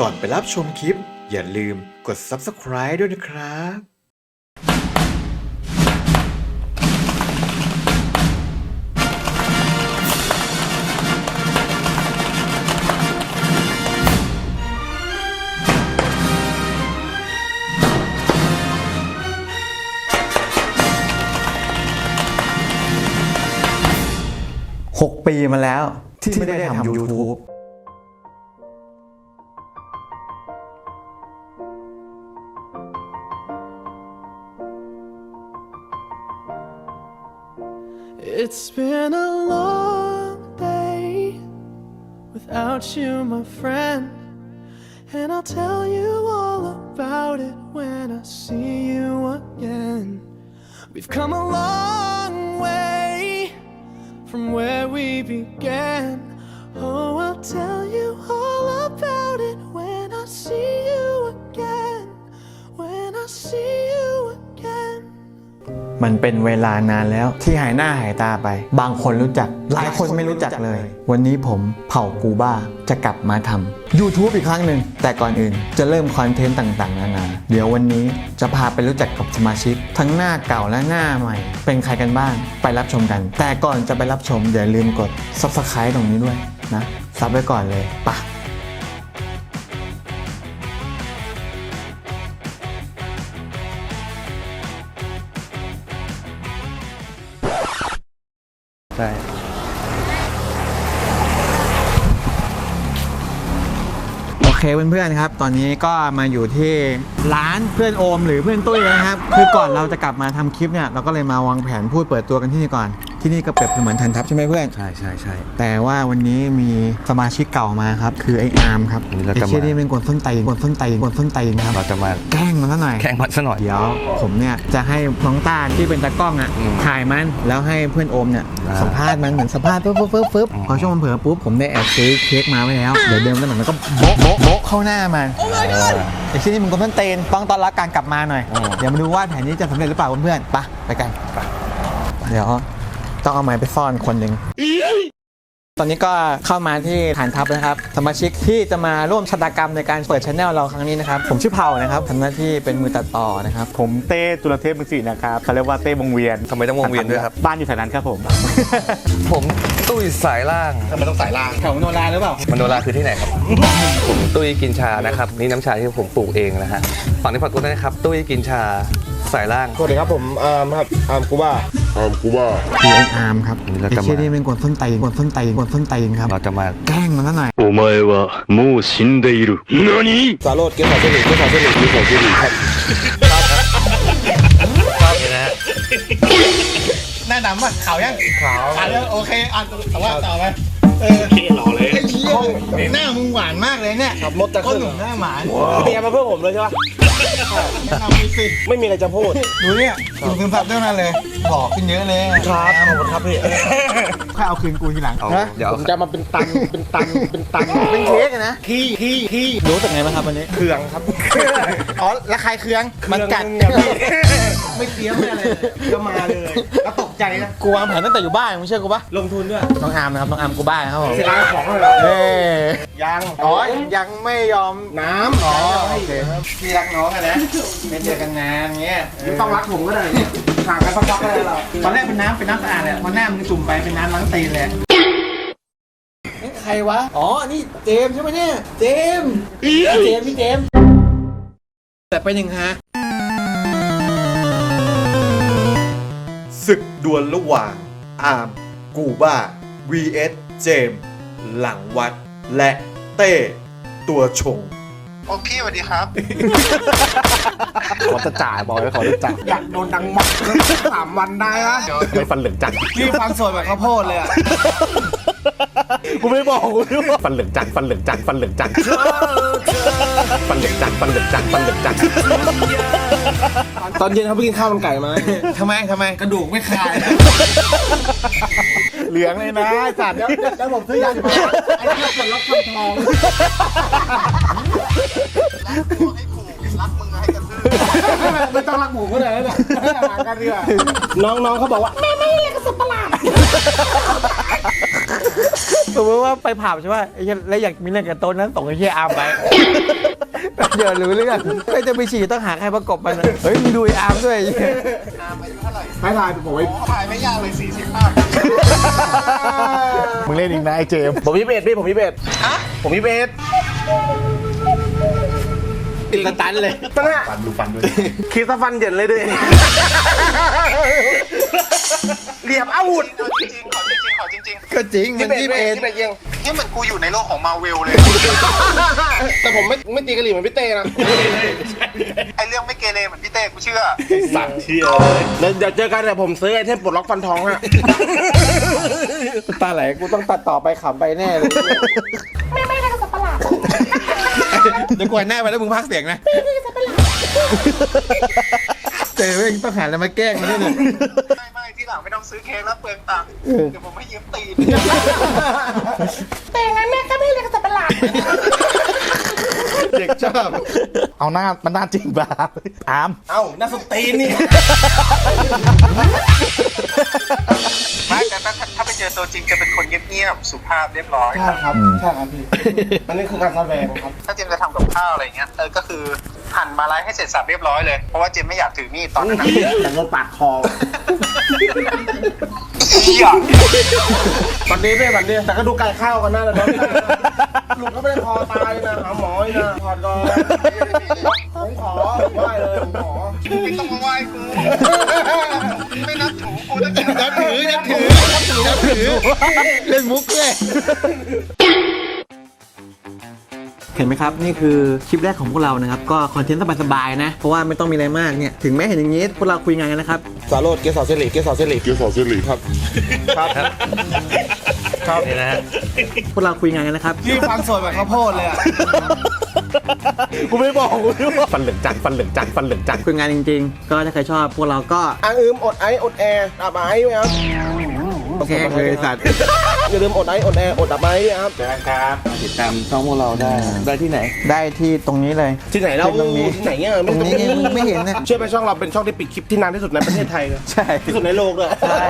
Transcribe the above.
ก่อนไปรับชมคลิป อย่าลืมกด subscribe ด้วยนะครับ 6 ปีมาแล้วที่ไม่ได้ทำ YouTube It's been a long day without you, my friend. And I'll tell you all about it when I see you again. We've come a long way from where we began. Oh, I'll tell มันเป็นเวลานานแล้วที่หายหน้าหายตาไป บางคนรู้จัก หลายคนไม่รู้จักเลย วันนี้ผมเผ่ากูบ้าจะกลับมาทำ YouTube อีกครั้งหนึ่ง แต่ก่อนอื่นจะเริ่มคอนเทนต์ต่างๆ นานา เดี๋ยววันนี้จะพาไปรู้จักกับสมาชิก ทั้งหน้าเก่าและหน้าใหม่ เป็นใครกันบ้าง ไปรับชมกัน แต่ก่อนจะไปรับชมอย่าลืมกด Subscribe ตรงนี้ด้วยนะซับไว้ก่อนเลยปะ ช่โอเคเพื่อนๆครับ ตอนนี้ก็มาอยู่ที่ร้านเพื่อนโอมหรือเพื่อนตุ้ยนะครับ คือก่อนเราจะกลับมาทำคลิปเนี่ยเราก็เลยมาวางแผนพูดเปิดตัวกันที่นี่ก่อน ที่นี่ก็เปรียบเสมือนทันทัพใช่ไหมเพื่อน ใช่ใช่ใช่ แต่ว่าวันนี้มีสมาชิกเก่ามาครับ คือไอ้อาร์มครับวันนี้เราไอ้จะมา เชี่ยนี่เป็นกวนส้นตีนกวนส้นตีนกวนส้นตีนครับ เราจะมาแกล้งมันซะหน่อย แข่งมันซะหน่อย เดี๋ยวผมเนี่ยจะให้น้องตาที่เป็นตากล้องอะอืมถ่ายมันแล้วให้เพื่อนโอมเนี่ยอ่าสัมภาษณ์มันเหมือนสัมภาษณ์ปุ๊บปุ๊บปุ๊บปุ๊บอืม พอช่วงมันเผลอปุ๊บผมได้แอบซื้อเค้กมาไว้แล้วเดี๋ยวเดินไปหน่อยมันก็โบ๊ะโบ๊ะโบ๊ะเข้าหน้ามันไอ้ที่นี่มึงก็ต้นเตนต้องต้อนรับการกลับมาหน่อย อืม เดี๋ยวมาดูว่าแผนนี้จะสำเร็จหรือเปล่าเพื่อนๆไปไปกันเดี๋ยว ต้องเอาไม้ไปซ่อนคนหนึ่งตอนนี้ก็เข้ามาที่ฐานทัพนะครับ สมาชิกที่จะมาร่วมชะตากรรมในการเปิดช anel เราครั้งนี้นะครับ ผมชื่อเผานะครับทำหน้าที่เป็นมือตัดต่อนะครับ ผมเต้จุลเทพมุสีนะครับเขาเรียกว่าเต้วงเวียนทำไมต้องวงเวียนด้วยครับ บ้านอยู่แถวนั้นครับผม ผมตุ้ยสายล่างทำไมต้องสายล่างแถวโนราหรือเปล่ามันโนราคือที่ไหนครับ ผมตุ้ยกินชานะครับนี่น้ำชาที่ผมปลูกเองนะฮะฝั่งนี้ฝากตัวด้วยนะครับ ตุ้ยกินชา สายล่าง สวัสดีครับผมอาร์มครับอาร์มกูบ้าอาร์มกูบ้า คือไอ้อาร์มครับ วันนี้เรา ไอ้ จะมา เชี่ยนี่เป็นกวนส้นตีนกวนส้นตีนกวนส้นตีนครับ เราจะมา แกล้งมันซะหน่อย お前はもう死んでいる。何 สาโรดเกสซาเซนิเกสซาเซนิมีของเซนิครับ หน้าดำอ่ะขาวยังขาวขาวยังโอเคอ่ะแต่ว่าต่อไปเออหล่อเลยไอ้เชี่ยหน้ามึงหวานมากเลยเนี่ย ครับมดจะ ก้ ขึ้ น น หนุ่มหน้าหมา เตรียมมาเพื่อผมเลยใช่ปะ แนะนำไปสิไม่มีอะไรจะพูด ดูเนี่ยดูซึมซับด้วยมาเลยบอกขึ้นเยอะเลยครับขอบคุณครับพี่ค่อยเอาคืนกูทีหลังเอานะเดี๋ยวผมจะมาเป็นตันเป็นตันเป็นตันเป็นเค้กอะนะขี้ขี้ขี้รู้สึกไงบ้างครับวันนี้เครื่องครับอ๋อแล้วใครเคืองมันกัดเครื่องเนี่ยพี่ไม่เตรียมไม่อะไรเลยก็มาเลยแล้วตก ใจนะกูวางแผนตั้งแต่อยู่บ้านมึงเชื่อกูปะลงทุนด้วยน้องอาร์มนะครับน้องอาร์มกูบ้านะครับผมเสียดายของเลยเหรอเอ้ยยังอ๋อยังไม่ยอมน้ำอ๋อโอเคพี่รักน้องอะนะไม่เจอกันนานเงี้ยไม่ต้องรักผมก็ได้เนี่ยห่างกันสักพักก็ได้เราตอนแรกเป็นน้ำเป็นน้ำสะอาดเลยพอหน้ามึงจุ่มไปเป็นน้ำล้างตีนเลยนี่ใครวะอ๋อนี่เจมส์ใช่ไหมเนี่ยเจมส์พี่เจมส์พี่เจมส์แต่ไปหนึ่งฮะ ศึกดวลระหว่าง อาร์ม กูบ้า vs เจมส์หลังวัด และเต้ ตัวชงขอจะจ่ายบอกไว้ขอจะจ่ายอยากโดนดังหมัดสามวันได้นะไม่ฟันเหลืองจังพี่ฟันสวยแบบข้าวโพดเลยอะกูไม่บอกกูไม่บอกฟันเหลืองจังฟันเหลืองจังฟันเหลืองจังฟันเหลืองจังฟันเหลืองจังฟันเหลืองจัง ตอนเย็นเขาไปกินข้าวมันไก่มาทำไมทำไมกระดูกไม่คายเหลืองเลยนะไอ้สัตว์แล้วผมซื้อยาสีฟันไอ้ที่ผลลัพธ์ฟันทองทำไมไม่ต้องรักหมูก็ได้นะหากันดีกว่าน้องๆเขาบอกว่าแม่ไม่เรียกกระสุนประหลาดสมมติว่าไปผับใช่ป่ะไอ้เหี้ยแล้วอยากมีเรื่องกับโต๊ะนั้นส่งไอ้เหี้ยอาร์มไป เดี๋ยวรู้เรื่องไม่จะไปฉี่ต้องหาใครประกบมันอะเฮ้ยมึงดูไอ้อาร์มด้วยไอ้เหี้ยไม่ทายผมไว้มึงเล่นอีกนะไอ้เจมส์ผมยี่สิบเอ็ดพี่ผมยี่สิบเอ็ดผมยี่สิบเอ็ดติดสตันเลยตั้งแต่ฟันดูฟันด้วยคิดซะฟันเหยินเลยด้วยเหลี่ยมอาวุธจริงๆขอจริงๆขอจริงก็จริงมันยี่สิบเอ็ดยี่สิบเอ็ดยังๆ นี่เหมือนกูอยู่ในโลกของมาเวลเลย แต่ผมไม่ไม่ตีกะหรี่เหมือนพี่เต้นะไอเรื่องไม่เกเรเหมือนพี่เต้กูเชื่อ สัตว์เที่ยแล้วเดี๋ยวเจอกันเดี๋ยวผมซื้อไอเทมปลดล็อกฟันทองฮะตาไหลกูต้องตัดต่อไปขำไปแน่เลยไม่ไม่ได้สับประหลาดเดี๋ยวกวนหน้าไปแล้วมึงพากย์เสียงนะเจอเองต้องหาอะไรมาแกล้งมันด้วยเนี่ย องซื้อเค้กแล้วเปลืองตังค์เดี๋ยวผมให้ยืมตีนเด็กชอบเอาหน้ามันหน้าจริงบ้าอามเอ้าน่าสนตีนนี่ไม่แต่ถ้าถ้าไปเจอตัวจริงจะเป็นคนเงียบๆสุภาพเรียบร้อยใช่ครับใช่ครับพี่อันนี้คือการแสดงครับ ถ้าเจมส์จะทำกับข้าวอะไรเงี้ยเออก็คือหั่นมาไล่ให้เสร็จสับเรียบร้อยเลย เพราะว่าเจมส์ไม่อยากถือมีดตอนนั้นนะแต่โดนปาดคอ เหี้ยวันนี้ไม่วันนี้แต่ก็ดูไก่ข้าวกันนะแล้วน้องลุงก็ไม่ได้คอตายนะหาหมออีกนะถอดก่อนผมขอไหว้เลยผมขอไม่ต้องมาไหว้กูไม่นับถูกูตั้งแต่นับถือนับถือนับถือเล่นมุกด้วย เห็นไหมครับ นี่คือคลิปแรกของพวกเรานะครับ ก็คอนเทนต์สบายๆนะ เพราะว่าไม่ต้องมีอะไรมากเนี่ย ถึงแม้เห็นอย่างนี้ พวกเราคุยงานกันนะครับ สาโรดเกสรเสรีเกสรเสรีเกสรเสรีครับ ครับนี่นะฮะพวกเราคุยงานกันนะครับพี่ฟันสวยแบบข้าวโพดเลยอะ กูไม่บอกกูไม่บอกฟันเหลืองจัดฟันเหลืองจัดฟันเหลืองจัดคุยงานจริง ๆ ก็ถ้าใครชอบ พวกเราก็อ่างอืมอดไออดแอร์ดับไอไว้ครับ แกล้งเลยสัตว์อย่าลืมอดไออดแอร์อดดับไอด้วยครับ ติดตามช่องพวกเราได้ ได้ที่ไหน ได้ที่ตรงนี้เลย ที่ไหนเราตรงนี้ที่ไหนเนี่ยตรงนี้ไงมึงไม่เห็นนะเชื่อไหมช่องเราเป็นช่องที่ปิดคลิปที่นานที่สุดในประเทศไทยนะใช่ที่สุดในโลกด้วยใช่